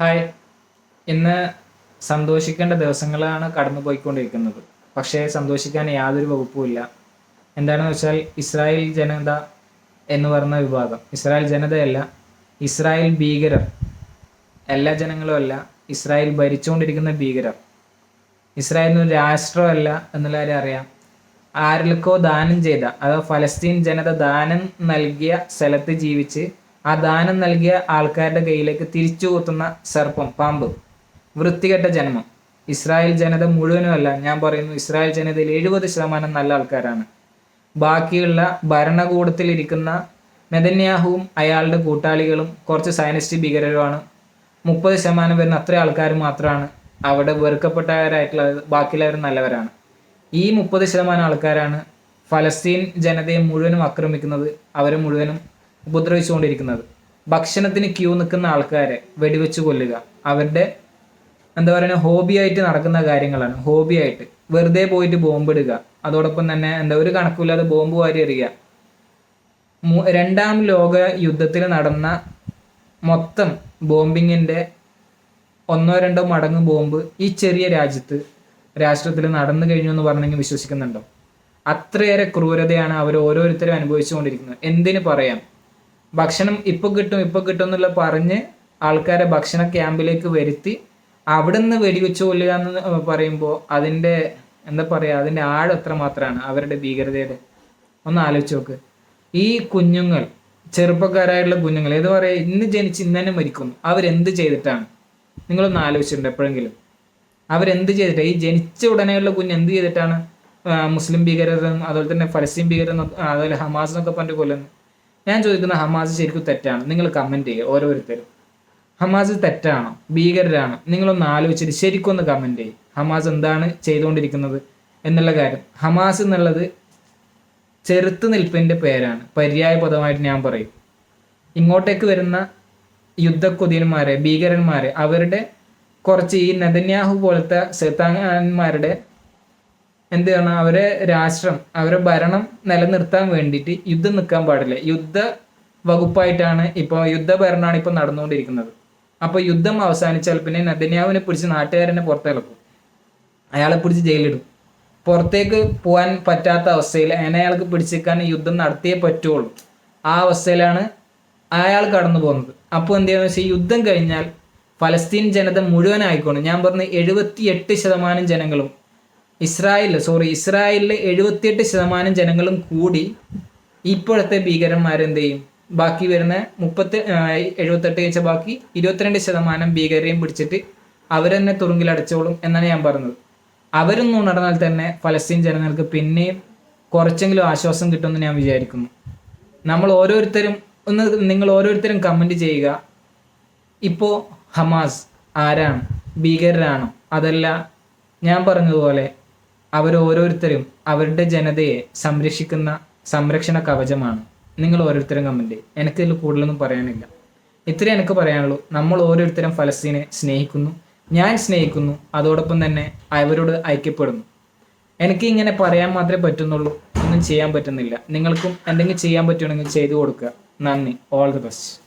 Hi. ഇന്ന് സന്തോഷിക്കേണ്ട ദിവസങ്ങളാണ് കടന്നു പോയിക്കൊണ്ടിരിക്കുന്നത്. പക്ഷേ സന്തോഷിക്കാൻ യാതൊരു വകുപ്പുമില്ല എന്താണെന്ന് വെച്ചാൽ ഇസ്രായേൽ ജനത എന്ന് പറഞ്ഞ വിഭാഗം. ഇസ്രായേൽ ജനതയല്ല ഇസ്രായേൽ ഭീകരർ. എല്ലാ ജനങ്ങളും അല്ല ഇസ്രായേൽ ഭരിച്ചുകൊണ്ടിരിക്കുന്ന ഭീകരർ. ഇസ്രായേലിന് ഒരു രാഷ്ട്രമല്ല എന്നുള്ള കാര്യം അറിയാം. ആരിലൊക്കെ ദാനം ചെയ്ത അഥവാ ഫലസ്തീൻ ജനത ദാനം നൽകിയ സ്ഥലത്ത് ജീവിച്ച് ആ ദാനം നൽകിയ ആൾക്കാരുടെ കയ്യിലേക്ക് തിരിച്ചു കുത്തുന്ന സർപ്പം പാമ്പ്. വൃത്തികെട്ട ജന്മം. ഇസ്രായേൽ ജനത മുഴുവനുമല്ല ഞാൻ പറയുന്നു ഇസ്രായേൽ ജനതയിൽ എഴുപത് ശതമാനം നല്ല ആൾക്കാരാണ്. ബാക്കിയുള്ള ഭരണകൂടത്തിലിരിക്കുന്ന നെതന്യാഹുവും അയാളുടെ കൂട്ടാളികളും കുറച്ച് സയനിസ്റ്റ് ഭീകരരുമാണ്. മുപ്പത് ശതമാനം വരുന്ന അത്ര ആൾക്കാർ മാത്രമാണ് അവിടെ വെറുക്കപ്പെട്ടവരായിട്ടുള്ളത് ബാക്കിയുള്ളവർ നല്ലവരാണ്. ഈ മുപ്പത് ശതമാനം ആൾക്കാരാണ് ഫലസ്തീൻ ജനതയെ മുഴുവനും ആക്രമിക്കുന്നത് അവരെ മുഴുവനും ഉപദ്രവിച്ചുകൊണ്ടിരിക്കുന്നത്. ഭക്ഷണത്തിന് ക്യൂ നിൽക്കുന്ന ആൾക്കാരെ വെടിവെച്ച് കൊല്ലുക. അവരുടെ എന്താ പറയുക ഹോബിയായിട്ട് നടക്കുന്ന കാര്യങ്ങളാണ്. ഹോബിയായിട്ട് വെറുതെ പോയിട്ട് ബോംബിടുക അതോടൊപ്പം തന്നെ എന്താ ഒരു കണക്കില്ലാതെ ബോംബ് വാരി എറിയുക. രണ്ടാം ലോക യുദ്ധത്തിൽ നടന്ന മൊത്തം ബോംബിങ്ങിന്റെ ഒന്നോ രണ്ടോ മടങ്ങ് ബോംബ് ഈ ചെറിയ രാജ്യത്ത് രാഷ്ട്രത്തിൽ നടന്നു കഴിഞ്ഞു എന്ന് പറഞ്ഞെങ്കിൽ വിശ്വസിക്കുന്നുണ്ടോ? അത്രയേറെ ക്രൂരതയാണ് അവർ ഓരോരുത്തരും അനുഭവിച്ചുകൊണ്ടിരിക്കുന്നത്. എന്തിനു പറയാം? ഭക്ഷണം ഇപ്പൊ കിട്ടും ഇപ്പൊ കിട്ടും എന്നുള്ള പറഞ്ഞ് ആൾക്കാരെ ഭക്ഷണ ക്യാമ്പിലേക്ക് വരുത്തി അവിടെ നിന്ന് വെടിവെച്ച് കൊല്ലുക എന്ന് പറയുമ്പോൾ അതിന്റെ എന്താ പറയുക അതിന്റെ ആഴം എത്ര മാത്രമാണ് അവരുടെ ഭീകരതയുടെ? ഒന്ന് ആലോചിച്ച് നോക്ക്. ഈ കുഞ്ഞുങ്ങൾ ചെറുപ്പക്കാരായിട്ടുള്ള കുഞ്ഞുങ്ങൾ ഏത് പറയാ ഇന്ന് ജനിച്ച് ഇന്ന് തന്നെ മരിക്കുന്നു. അവരെന്ത് ചെയ്തിട്ടാണ്? നിങ്ങളൊന്ന് ആലോചിച്ചിട്ടുണ്ട് എപ്പോഴെങ്കിലും? അവരെന്ത് ചെയ്തിട്ട്? ഈ ജനിച്ച ഉടനെയുള്ള കുഞ്ഞ് എന്ത് ചെയ്തിട്ടാണ്? മുസ്ലിം ഭീകരരും അതുപോലെ തന്നെ ഫലസ്തീൻ ഭീകരരും അതുപോലെ ഹമാസ് എന്നൊക്കെ പറഞ്ഞിട്ട് കൊല്ലുന്നത്. ഞാൻ ചോദിക്കുന്ന ഹമാസ് ശരിക്കും തെറ്റാണ്. നിങ്ങൾ കമന്റ് ചെയ്യുക ഓരോരുത്തരും. ഹമാസ് തെറ്റാണോ ഭീകരരാണോ. നിങ്ങളൊന്ന് ആലോചിച്ചിട്ട് ശരിക്കും ഒന്ന് കമന്റ് ചെയ്യും. ഹമാസ് എന്താണ് ചെയ്തുകൊണ്ടിരിക്കുന്നത് എന്നുള്ള കാര്യം. ഹമാസ് എന്നുള്ളത് ചെറുത്ത് നിൽപ്പിന്റെ പേരാണ്. പര്യായ പദമായിട്ട് ഞാൻ പറയും. ഇങ്ങോട്ടേക്ക് വരുന്ന യുദ്ധക്കൊതിയന്മാരെ ഭീകരന്മാരെ അവരുടെ കുറച്ച് ഈ നെതന്യാഹു പോലത്തെ സെത്താന്മാരുടെ എന്ത് ചെയ്യണം? അവരെ രാഷ്ട്രം അവരെ ഭരണം നിലനിർത്താൻ വേണ്ടിയിട്ട് യുദ്ധം നിൽക്കാൻ പാടില്ല. യുദ്ധ വകുപ്പായിട്ടാണ് ഇപ്പോൾ യുദ്ധ ഭരണമാണ് ഇപ്പോൾ നടന്നുകൊണ്ടിരിക്കുന്നത്. അപ്പോൾ യുദ്ധം അവസാനിച്ചാൽ പിന്നെ നദന്യാവിനെ പിടിച്ച് നാട്ടുകാരനെ പുറത്തിളക്കും. അയാളെ പിടിച്ച് ജയിലിടും. പുറത്തേക്ക് പോകാൻ പറ്റാത്ത അവസ്ഥയിൽ അയാൾക്ക് പിടിച്ചേക്കാൻ യുദ്ധം നടത്തിയേ പറ്റുള്ളൂ. ആ അവസ്ഥയിലാണ് അയാൾ കടന്നു പോകുന്നത്. അപ്പോൾ എന്ത് ചെയ്യുന്നത് വെച്ചാൽ യുദ്ധം കഴിഞ്ഞാൽ ഫലസ്തീൻ ജനത മുഴുവനായിക്കൊണ്ട് ഞാൻ പറഞ്ഞ എഴുപത്തി എട്ട് ശതമാനം ജനങ്ങളും ഇസ്രായേലിൽ സോറി ഇസ്രായേലിലെ എഴുപത്തിയെട്ട് ശതമാനം ജനങ്ങളും കൂടി ഇപ്പോഴത്തെ ഭീകരന്മാരെന്ത് ചെയ്യും ബാക്കി വരുന്ന മുപ്പത്തി എഴുപത്തെട്ട് കഴിച്ച ബാക്കി ഇരുപത്തിരണ്ട് ശതമാനം ഭീകരരെയും പിടിച്ചിട്ട് അവരെന്നെ തുറുങ്കിലടച്ചോളും എന്നാണ് ഞാൻ പറഞ്ഞത്. അവരും ഉണർന്നാൽ തന്നെ ഫലസ്തീൻ ജനങ്ങൾക്ക് പിന്നെയും കുറച്ചെങ്കിലും ആശ്വാസം കിട്ടുമെന്ന് ഞാൻ വിചാരിക്കുന്നു. നമ്മൾ ഓരോരുത്തരും ഒന്ന് നിങ്ങൾ ഓരോരുത്തരും കമന്റ് ചെയ്യുക. ഇപ്പോൾ ഹമാസ് ആരാണ്? ഭീകരരാണോ? അതല്ല ഞാൻ പറഞ്ഞതുപോലെ അവർ ഓരോരുത്തരും അവരുടെ ജനതയെ സംരക്ഷിക്കുന്ന സംരക്ഷണ കവചമാണ്. നിങ്ങൾ ഓരോരുത്തരും കമന്റ് ചെയ്യും. എനിക്കിതിൽ കൂടുതലൊന്നും പറയാനില്ല. ഇത്രയും എനിക്ക് പറയാനുള്ളൂ. നമ്മൾ ഓരോരുത്തരും ഫലസ്തീനെ സ്നേഹിക്കുന്നു. ഞാൻ സ്നേഹിക്കുന്നു. അതോടൊപ്പം തന്നെ അവരോട് ഐക്യപ്പെടുന്നു. എനിക്ക് ഇങ്ങനെ പറയാൻ മാത്രമേ പറ്റുന്നുള്ളൂ. ഒന്നും ചെയ്യാൻ പറ്റുന്നില്ല. നിങ്ങൾക്കും എന്തെങ്കിലും ചെയ്യാൻ പറ്റുകയാണെങ്കിൽ ചെയ്തു കൊടുക്കുക. നന്ദി. All the best